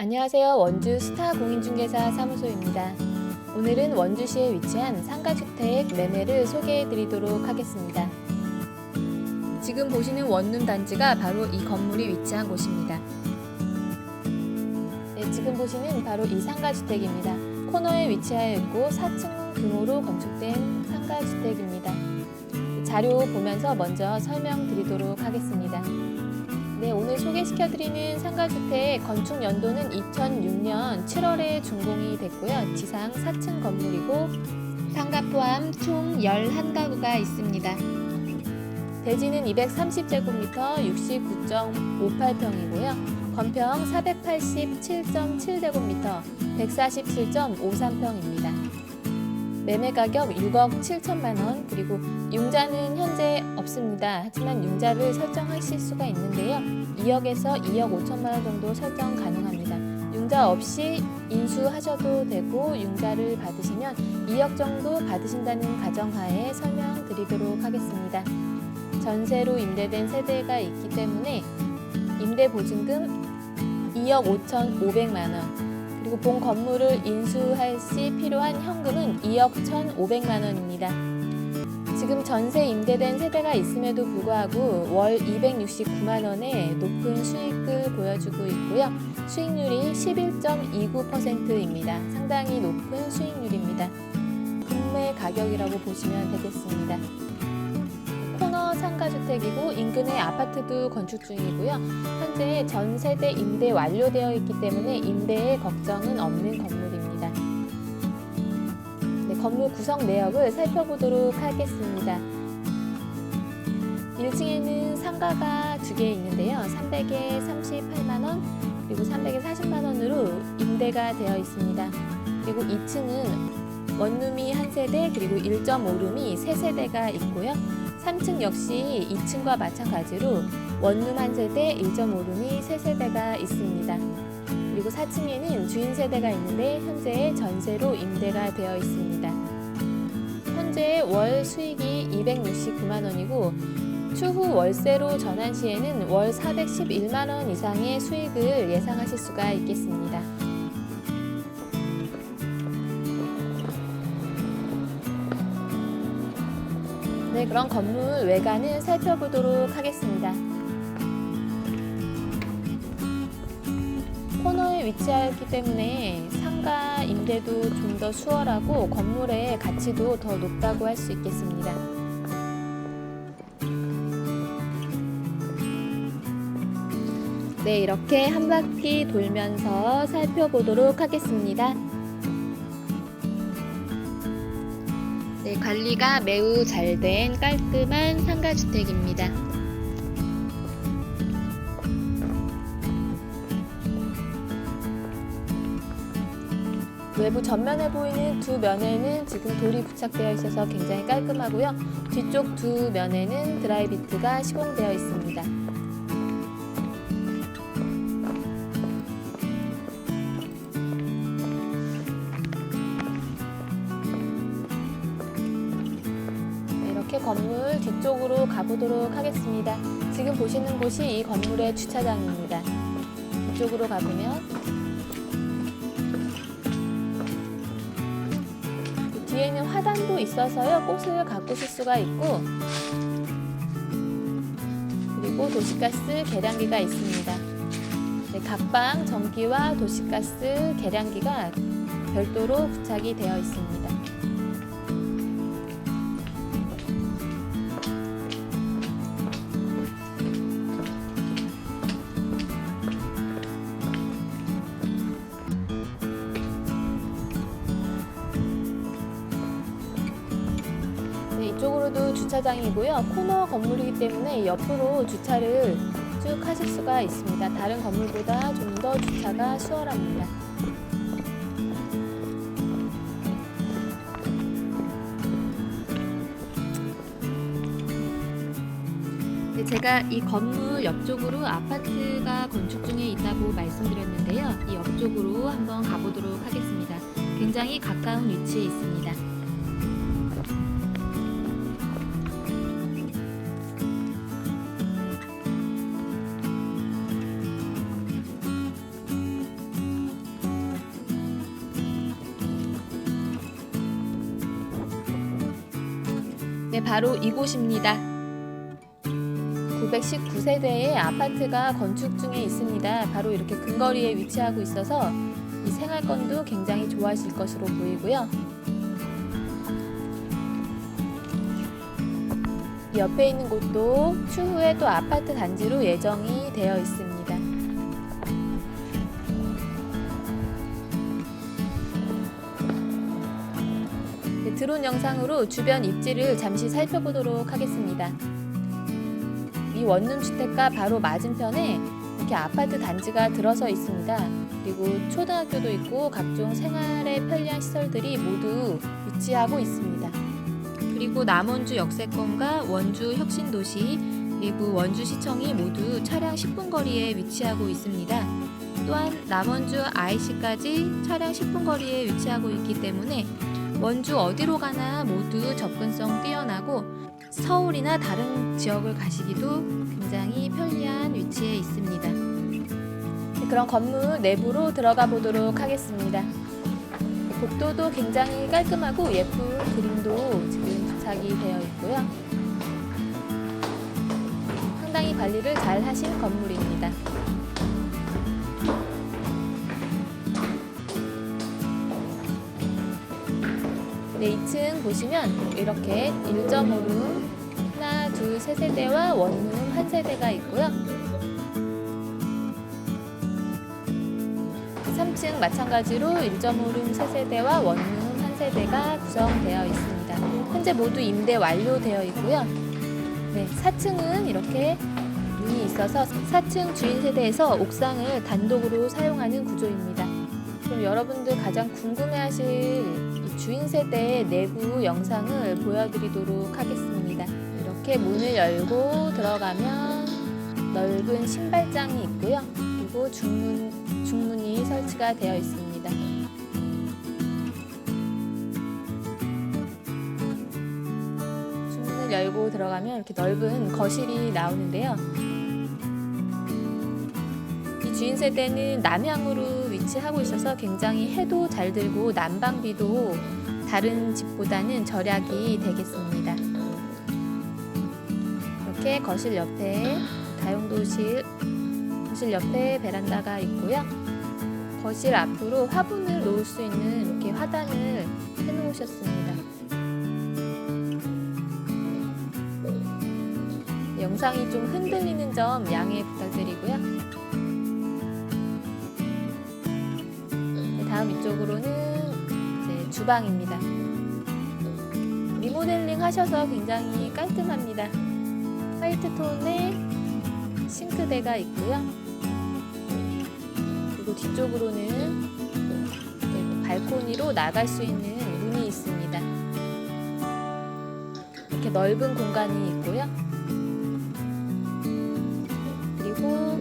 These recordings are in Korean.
안녕하세요. 원주 스타 공인중개사 사무소입니다. 오늘은 원주시에 위치한 상가주택 매매를 소개해 드리도록 하겠습니다. 지금 보시는 원룸 단지가 바로 이 건물이 위치한 곳입니다. 네, 지금 보시는 바로 이 상가주택입니다. 코너에 위치하여 있고 4층 규모로 건축된 상가주택입니다. 자료 보면서 먼저 설명드리도록 하겠습니다. 네, 오늘 소개시켜드리는 상가주택 건축 연도는 2006년 7월에 준공이 됐고요. 지상 4층 건물이고 상가 포함 총 11가구가 있습니다. 대지는 230제곱미터 69.58평이고요. 건평 487.7제곱미터 147.53평입니다. 매매 가격 6억 7천만 원 그리고 융자는 현재 없습니다. 하지만 융자를 설정하실 수가 있는데요. 2억에서 2억 5천만 원 정도 설정 가능합니다. 융자 없이 인수하셔도 되고 융자를 받으시면 2억 정도 받으신다는 가정하에 설명드리도록 하겠습니다. 전세로 임대된 세대가 있기 때문에 임대 보증금 2억 5천 5백만 원 그리고 본 건물을 인수할 시 필요한 현금은 2억 1,500만 원입니다. 지금 전세 임대된 세대가 있음에도 불구하고 월 269만 원의 높은 수익을 보여주고 있고요. 수익률이 11.29%입니다. 상당히 높은 수익률입니다. 금매 가격이라고 보시면 되겠습니다. 상가주택이고 인근에 아파트도 건축 중이고요. 현재 전 세대 임대 완료되어 있기 때문에 임대에 걱정은 없는 건물입니다. 네, 건물 구성 내역을 살펴보도록 하겠습니다. 1층에는 상가가 두 개 있는데요. 300에 38만 원, 그리고 300에 40만 원으로 임대가 되어 있습니다. 그리고 2층은 원룸이 한 세대, 그리고 1.5룸이 세 세대가 있고요. 3층 역시 2층과 마찬가지로 원룸 한 세대, 1.5룸이 세 세대가 있습니다. 그리고 4층에는 주인 세대가 있는데 현재 전세로 임대가 되어 있습니다. 현재 월 수익이 269만 원이고 추후 월세로 전환 시에는 월 411만 원 이상의 수익을 예상하실 수가 있겠습니다. 네, 그럼 건물 외관을 살펴보도록 하겠습니다. 코너에 위치하였기 때문에 상가 임대도 좀 더 수월하고 건물의 가치도 더 높다고 할 수 있겠습니다. 네, 이렇게 한 바퀴 돌면서 살펴보도록 하겠습니다. 네, 관리가 매우 잘 된 깔끔한 상가주택입니다. 외부 전면에 보이는 두 면에는 지금 돌이 부착되어 있어서 굉장히 깔끔하고요. 뒤쪽 두 면에는 드라이비트가 시공되어 있습니다. 건물 뒤쪽으로 가보도록 하겠습니다. 지금 보시는 곳이 이 건물의 주차장입니다. 이쪽으로 가보면 그 뒤에는 화단도 있어서요 꽃을 가꾸실 수가 있고 그리고 도시가스 계량기가 있습니다. 네, 각방 전기와 도시가스 계량기가 별도로 부착이 되어 있습니다. 주차장이고요. 코너 건물이기 때문에 옆으로 주차를 쭉 하실 수가 있습니다. 다른 건물보다 좀 더 주차가 수월합니다. 네, 제가 이 건물 옆쪽으로 아파트가 건축 중에 있다고 말씀드렸는데요. 이 옆쪽으로 한번 가보도록 하겠습니다. 굉장히 가까운 위치에 있습니다. 네, 바로 이곳입니다. 919세대의 아파트가 건축 중에 있습니다. 바로 이렇게 근거리에 위치하고 있어서 이 생활권도 굉장히 좋아하실 것으로 보이고요. 이 옆에 있는 곳도 추후에 또 아파트 단지로 예정이 되어 있습니다. 드론 영상으로 주변 입지를 잠시 살펴보도록 하겠습니다. 이 원룸 주택가 바로 맞은편에 이렇게 아파트 단지가 들어서 있습니다. 그리고 초등학교도 있고 각종 생활에 편리한 시설들이 모두 위치하고 있습니다. 그리고 남원주 역세권과 원주 혁신도시 그리고 원주시청이 모두 차량 10분 거리에 위치하고 있습니다. 또한 남원주 IC까지 차량 10분 거리에 위치하고 있기 때문에 원주 어디로 가나 모두 접근성 뛰어나고 서울이나 다른 지역을 가시기도 굉장히 편리한 위치에 있습니다. 네, 그럼 건물 내부로 들어가 보도록 하겠습니다. 복도도 굉장히 깔끔하고 예쁜 그림도 지금 부착이 되어 있고요. 상당히 관리를 잘 하신 건물입니다. 네, 2층 보시면 이렇게 1.5룸 하나, 둘, 세 세대와 원룸 한 세대가 있고요. 3층 마찬가지로 1.5룸 세 세대와 원룸 한 세대가 구성되어 있습니다. 현재 모두 임대 완료되어 있고요. 네, 4층은 이렇게 문이 있어서 4층 주인 세대에서 옥상을 단독으로 사용하는 구조입니다. 그럼 여러분들 가장 궁금해하실 이 주인 세대의 내부 영상을 보여드리도록 하겠습니다. 이렇게 문을 열고 들어가면 넓은 신발장이 있고요. 그리고 중문, 중문이 설치가 되어 있습니다. 중문을 열고 들어가면 이렇게 넓은 거실이 나오는데요. 이 주인 세대는 남향으로 위치하고 있어서 굉장히 해도 잘 들고 난방비도 다른 집보다는 절약이 되겠습니다. 이렇게 거실 옆에 다용도실 거실 옆에 베란다가 있고요. 거실 앞으로 화분을 놓을 수 있는 이렇게 화단을 해놓으셨습니다. 영상이 좀 흔들리는 점 양해 부탁드리고요. 다음 이쪽으로는 이제 주방입니다. 리모델링 하셔서 굉장히 깔끔합니다. 화이트 톤의 싱크대가 있고요. 그리고 뒤쪽으로는 발코니로 나갈 수 있는 문이 있습니다. 이렇게 넓은 공간이 있고요. 그리고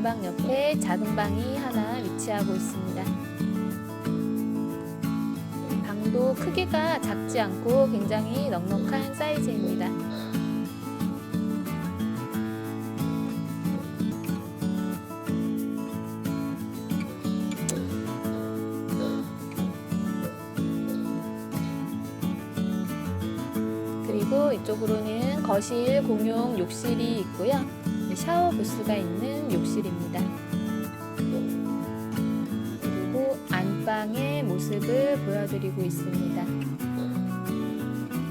주방 옆에 작은 방이 하나 위치하고 있습니다. 방도 크기가 작지 않고 굉장히 넉넉한 사이즈입니다. 그리고 이쪽으로는 거실 공용 욕실이 있고요. 샤워 부스가 있는 욕실입니다. 그리고 안방의 모습을 보여드리고 있습니다.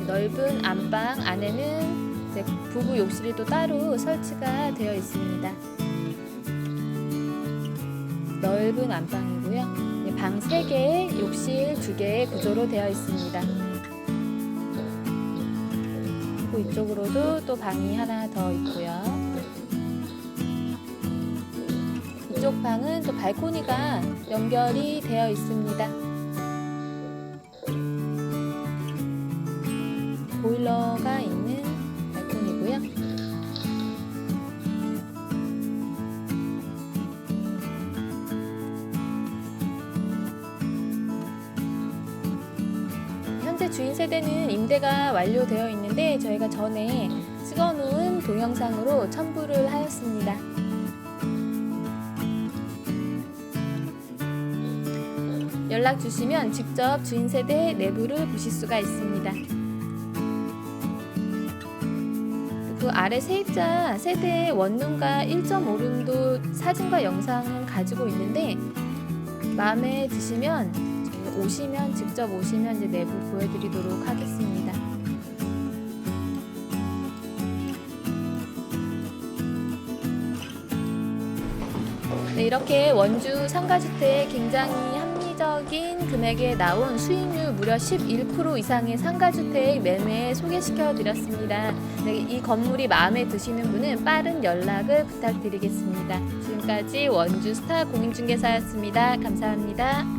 넓은 안방 안에는 이제 부부 욕실이 또 따로 설치가 되어 있습니다. 넓은 안방이고요. 네, 방 3개, 욕실 2개의 구조로 되어 있습니다. 그리고 이쪽으로도 또 방이 하나 더 있고요. 이쪽 방은 또 발코니가 연결이 되어 있습니다. 보일러가 있는 발코니고요. 현재 주인 세대는 임대가 완료되어 있는데 저희가 전에 찍어놓은 동영상으로 첨부를 하였습니다. 연락 주시면 직접 주인 세대 내부를 보실 수가 있습니다. 그 아래 세입자 세대의 원룸과 1.5룸도 사진과 영상은 가지고 있는데 마음에 드시면 오시면 직접 오시면 이제 내부 보여드리도록 하겠습니다. 네, 이렇게 원주 상가주택 굉장히 적인 금액에 나온 수익률 무려 11% 이상의 상가주택 매매 소개시켜 드렸습니다. 네, 이 건물이 마음에 드시는 분은 빠른 연락을 부탁드리겠습니다. 지금까지 원주 스타 공인중개사였습니다. 감사합니다.